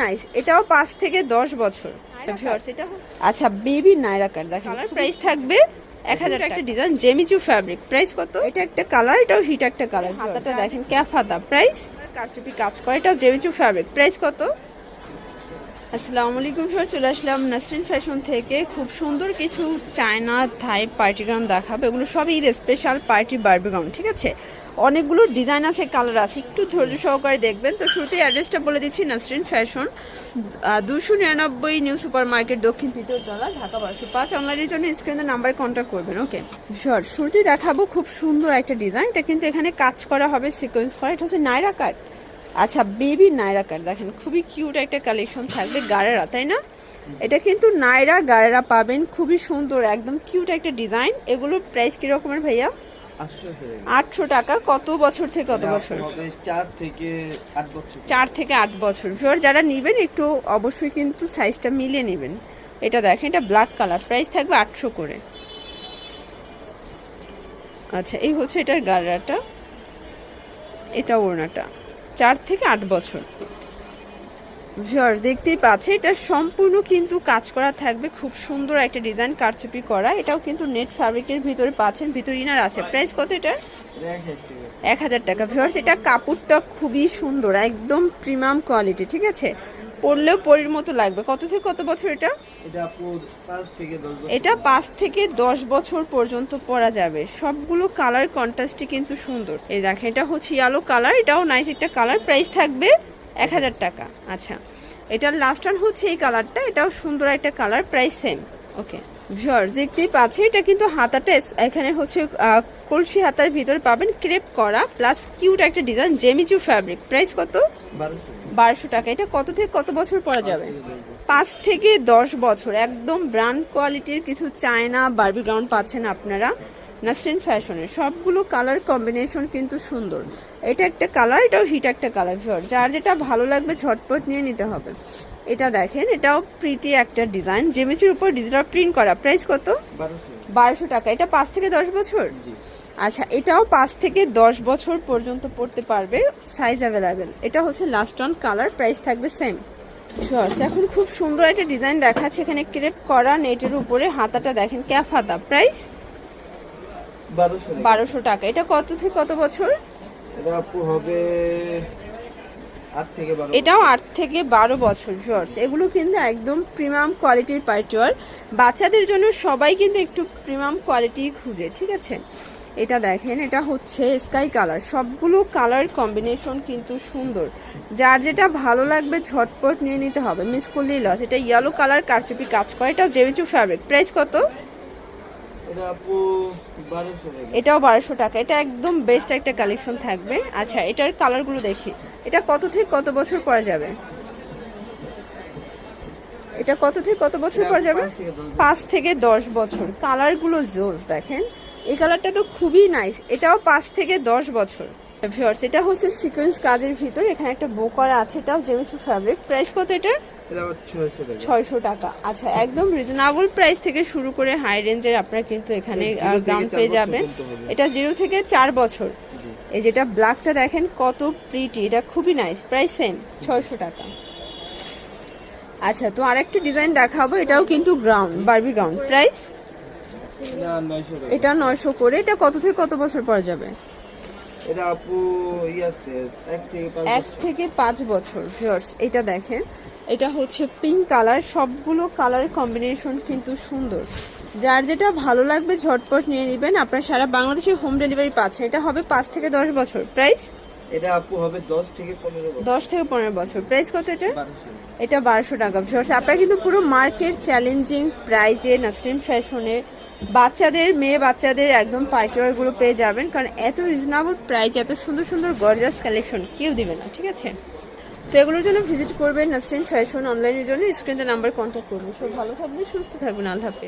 Nice এটাও পাঁচ থেকে দশ বছর। আচ্ছা বেবি নাইরা কাট দেখেন। কালার প্রাইস থাকবে এক হাজার একটা ডিজাইন জেমিচু ফ্যাব্রিক প্রাইস কত? এটা একটা কালার এটাও হিট একটা কালার হাতাটা দেখেন ক্যাফ হাতা প্রাইস কারচুপি কাজ করে এটাও জেমিচু ফ্যাব্রিক প্রাইস কত? আসসালামু আলাইকুম স্যার চলে আসলাম নাসরিন ফ্যাশন থেকে। খুব সুন্দর কিছু চায়না থাই পার্টি গাউন দেখাবো। এগুলো সবই Eid special party Barbie gown ঠিক আছে? অনেকগুলো ডিজাইন আছে কালার আছে। একটু ধৈর্য সহকারে দেখবেন। তো শুরুতেই অ্যাড্রেসটা বলে দিচ্ছি, নাসরিন ফ্যাশন দুশো নিরানব্বই নিউ সুপার মার্কেট দক্ষিণ তৃতীয় তলা, ঢাকা বারোশো পাঁচ। অনলাইনের জন্য স্ক্রিনের নাম্বারে কন্ট্যাক্ট করবেন ওকে শর্ট শুরুতেই দেখাবো খুব সুন্দর একটা ডিজাইন এটা কিন্তু এখানে কাজ করা হবে সিকোয়েন্স করা। এটা হচ্ছে নাইরা কাট আচ্ছা বেবি নাইরা কাট দেখেন, খুবই কিউট একটা কালেকশন থাকবে গাড়েরা তাই না? এটা কিন্তু নাইরা গাড়েরা পাবেন। খুবই সুন্দর, একদম কিউট একটা ডিজাইন এগুলোর প্রাইস কীরকমের ভাইয়া? আটশো টাকা কত বছর থেকে কত বছর? চার থেকে আট বছর। চার থেকে আট বছর। ভিওর যারা নেবেন একটু অবশ্যই কিন্তু সাইজটা মিলিয়ে নেবেন। এটা দেখেন এটা ব্ল্যাক কালার প্রাইস থাকবে আটশো করে। আচ্ছা এই হচ্ছে এটার গাড়াটা। এটা ওড়নাটা। চার থেকে আট বছর। দেখতেই পাচ্ছে এটা সম্পূর্ণ কিন্তু কাজ করা থাকবে খুব সুন্দর একটা ডিজাইন কারচুপি করা। এটাও কিন্তু নেট ফ্যাব্রিকের ভিতরে পাচ্ছেন ভিতর ইনার আছে। প্রাইস কত এটার? এক হাজার টাকা। ভিউয়ার্স এটা কাপড়টা খুবই সুন্দর একদম প্রিমিয়াম কোয়ালিটি ঠিক আছে? পরলেও পরির মতো লাগবে। কত থেকে কত বছর এটা? এটা পাঁচ থেকে দশ বছর। এটা পাঁচ থেকে দশ বছর পর্যন্ত পরা যাবে। সবগুলো কালার কন্ট্রাস্টই কিন্তু সুন্দর। এই দেখেন এটা হচ্ছে ইয়ালো কালার এটাও নাইস একটা কালার প্রাইস থাকবে এক হাজার টাকা। আচ্ছা এটার লাস্ট ওয়ান হচ্ছে এই কালারটা এটাও সুন্দর একটা colour price same okay viewers দেখতেই পাচ্ছি এটা কিন্তু হাতাটা এখানে হচ্ছে কলসি হাতার ভিতরে পাবেন ক্রেপ করা প্লাস কিউট একটা ডিজাইন জেমিচু ফ্যাব্রিক প্রাইস কত? বারোশো। বারোশো টাকা। এটা কত থেকে কত বছর পরা যাবে? পাঁচ থেকে দশ বছর। একদম ব্র্যান্ড কোয়ালিটির কিছু চায়না বার্বি গ্রাউন্ড পাচ্ছেন আপনারা। নাসরিন ফ্যাশনের সবগুলো কালার কম্বিনেশন কিন্তু সুন্দর। এটা একটা কালার এটাও হিট একটা কালার ভিওর যার যেটা ভালো লাগবে ঝটপট নিয়ে নিতে হবে। এটা দেখেন এটাও প্রিটি একটা ডিজাইন জেমিচুর উপর ডিজিটাল প্রিন্ট করা। প্রাইস কত? বারোশো। বারোশো টাকা। এটা পাঁচ থেকে দশ বছর? আচ্ছা এটাও পাঁচ থেকে দশ বছর পর্যন্ত পড়তে পারবে। সাইজ অ্যাভেলেবেল এটা হচ্ছে লাস্ট অন কালার প্রাইস থাকবে সেম শর্টস এখন খুব সুন্দর একটা ডিজাইন দেখাচ্ছে। এখানে ক্রেপ করা নেটের উপরে হাতাটা দেখেন ক্যাফ হাতা প্রাইস বারোশো টাকা। এটা কত থেকে কত বছর? এটা হবে এটাও আট থেকে বারো বছর শর্টস এগুলো কিন্তু একদম প্রিমিয়াম কোয়ালিটির পাইটুয়ার বাচ্চাদের জন্য সবাই কিন্তু একটু প্রিমিয়াম কোয়ালিটি খুঁজে ঠিক আছে? এটা দেখেন এটা হচ্ছে স্কাই কালার সবগুলো কালার কম্বিনেশন কিন্তু সুন্দর। যার যেটা ভালো লাগবে ঝটপট নিয়ে নিতে হবে। মিস করলেই লস এটা ইয়েলো কালার কারচুপি কাজ করে। এটা জেমিচু ফ্যাব্রিক প্রাইস কত এটা আপু বারোশো টাকা এটাও বারোশো টাকা। এটা একদম বেস্ট একটা কালেকশন থাকবে। আচ্ছা এটার কালারগুলো দেখি। এটা কত থেকে কত বছর পরা যাবে? এটা কত থেকে কত বছর পর যাবে? পাঁচ থেকে দশ পাঁচ থেকে দশ বছর। কালারগুলো জোস দেখেন। এই কালারটা তো খুবই নাইস এটাও পাঁচ থেকে দশ বছর। ভিউয়ার্স এটা হচ্ছে সিকোয়েন্স কাজের ভিতর। এখানে একটা বো আছে এটাও জেমিচু ফ্যাব্রিক প্রাইস কত এটা ছয়শো টাকা। আচ্ছা একদম রিজনেবল প্রাইস থেকে শুরু করে হাই রেঞ্জের আপনারা কিন্তু এখানে চার পেয়ে যাবেন। এটা জিরো থেকে চার বছর। এই যেটা ব্ল্যাকটা দেখেন কত প্রিটি এটা খুবই নাইস প্রাইস সেম ছয়শো টাকা। আচ্ছা তো আরেকটা ডিজাইন দেখাবো। এটাও কিন্তু গ্রাউন্ড বারবি গ্রাউন্ড প্রাইস এটা নয়শো করে। এটা কত থেকে কত বছর পর যাবে? এটা আপু ইয়াতে এক থেকে পাঁচ এক থেকে পাঁচ বছর ভিউয়ার্স এটা দেখেন। এটা হচ্ছে পিঙ্ক কালার সবগুলো কালার কম্বিনেশন কিন্তু সুন্দর। যার যেটা ভালো লাগবে ঝটপট নিয়ে নেবেন। আপনার সারা বাংলাদেশে হোম ডেলিভারি পাচ্ছেন। এটা হবে পাঁচ থেকে দশ বছর। প্রাইস এটা আপু হবে দশ থেকে পনেরো বছর। দশ থেকে পনেরো বছর। প্রাইস কত এটা? এটা বারোশো টাকা। ভিউয়ার্স আপনারা কিন্তু পুরো মার্কেট চ্যালেঞ্জিং প্রাইজে নাসরিন ফ্যাশনে বাচ্চাদের, মেয়ে বাচ্চাদের একদম পাইটারগুলো পেয়ে যাবেন, কারণ এত রিজনেবল প্রাইস এত সুন্দর সুন্দর গর্জাস কালেকশন কেউ দিবে না, ঠিক আছে? তো এগুলোর জন্য ভিজিট করবেন নাসরিন ফ্যাশন অনলাইনের জন্য স্ক্রিনে নাম্বার কন্ট্যাক্ট করবেন। সব ভালো থাকবেন, সুস্থ থাকবেন, আল্লাহ